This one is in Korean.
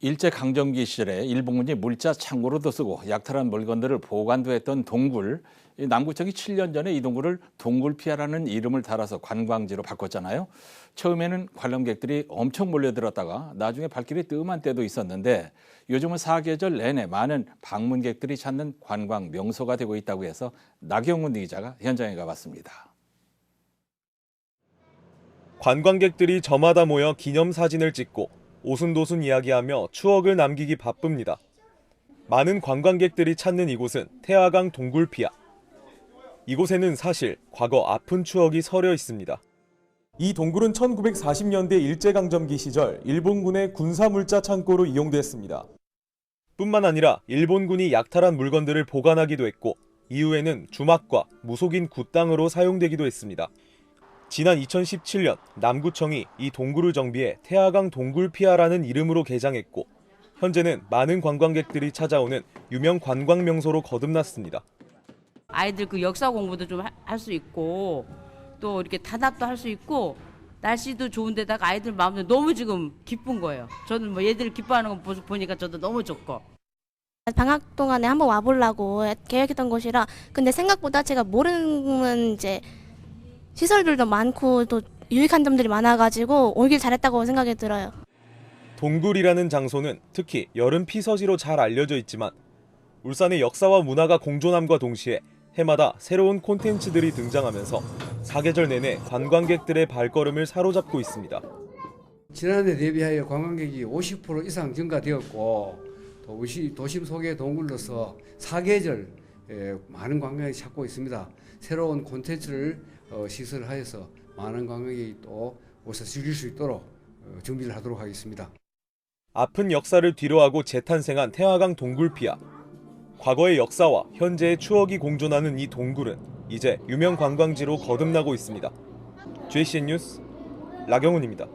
일제 강점기 시절에 일본군이 물자 창고로도 쓰고 약탈한 물건들을 보관도 했던 동굴. 이 남구청이 7년 전에 이 동굴을 동굴피아라는 이름을 달아서 관광지로 바꿨잖아요. 처음에는 관람객들이 엄청 몰려들었다가 나중에 발길이 뜸한 때도 있었는데 요즘은 사계절 내내 많은 방문객들이 찾는 관광 명소가 되고 있다고 해서 나경훈 기자가 현장에 가봤습니다. 관광객들이 저마다 모여 기념사진을 찍고 오순도순 이야기하며 추억을 남기기 바쁩니다. 많은 관광객들이 찾는 이곳은 태화강 동굴피아. 이곳에는 사실 과거 아픈 추억이 서려 있습니다. 이 동굴은 1940년대 일제강점기 시절 일본군의 군사물자 창고로 이용됐습니다. 뿐만 아니라 일본군이 약탈한 물건들을 보관하기도 했고 이후에는 주막과 무속인 굿당으로 사용되기도 했습니다. 지난 2017년 남구청이 이 동굴을 정비해 태화강 동굴피아라는 이름으로 개장했고 현재는 많은 관광객들이 찾아오는 유명 관광 명소로 거듭났습니다. 아이들 그 역사 공부도 좀 할 수 있고 또 이렇게 단합도 할 수 있고 날씨도 좋은데다가 아이들 마음도 너무 지금 기쁜 거예요. 저는 뭐 얘들 기뻐하는 거 보- 보니까 저도 너무 좋고. 방학 동안에 한번 와보려고 계획했던 곳이라 근데 생각보다 제가 모르는 이제 시설들도 많고 또 유익한 점들이 많아가지고 오길 잘했다고 생각이 들어요. 동굴이라는 장소는 특히 여름 피서지로 잘 알려져 있지만 울산의 역사와 문화가 공존함과 동시에 해마다 새로운 콘텐츠들이 등장하면서 사계절 내내 관광객들의 발걸음을 사로잡고 있습니다. 지난해 대비하여 관광객이 50% 이상 증가되었고 도시, 도심 속의 동굴로서 사계절 에, 많은 관광객이 찾고 있습니다. 새로운 콘텐츠를 어, 시설하여서 많은 관광객이 또 오서 즐길 수 있도록 어, 준비를 하도록 하겠습니다. 아픈 역사를 뒤로하고 재탄생한 태화강 동굴피아. 과거의 역사와 현재의 추억이 공존하는 이 동굴은 이제 유명 관광지로 거듭나고 있습니다. JCN 뉴스 라경훈입니다.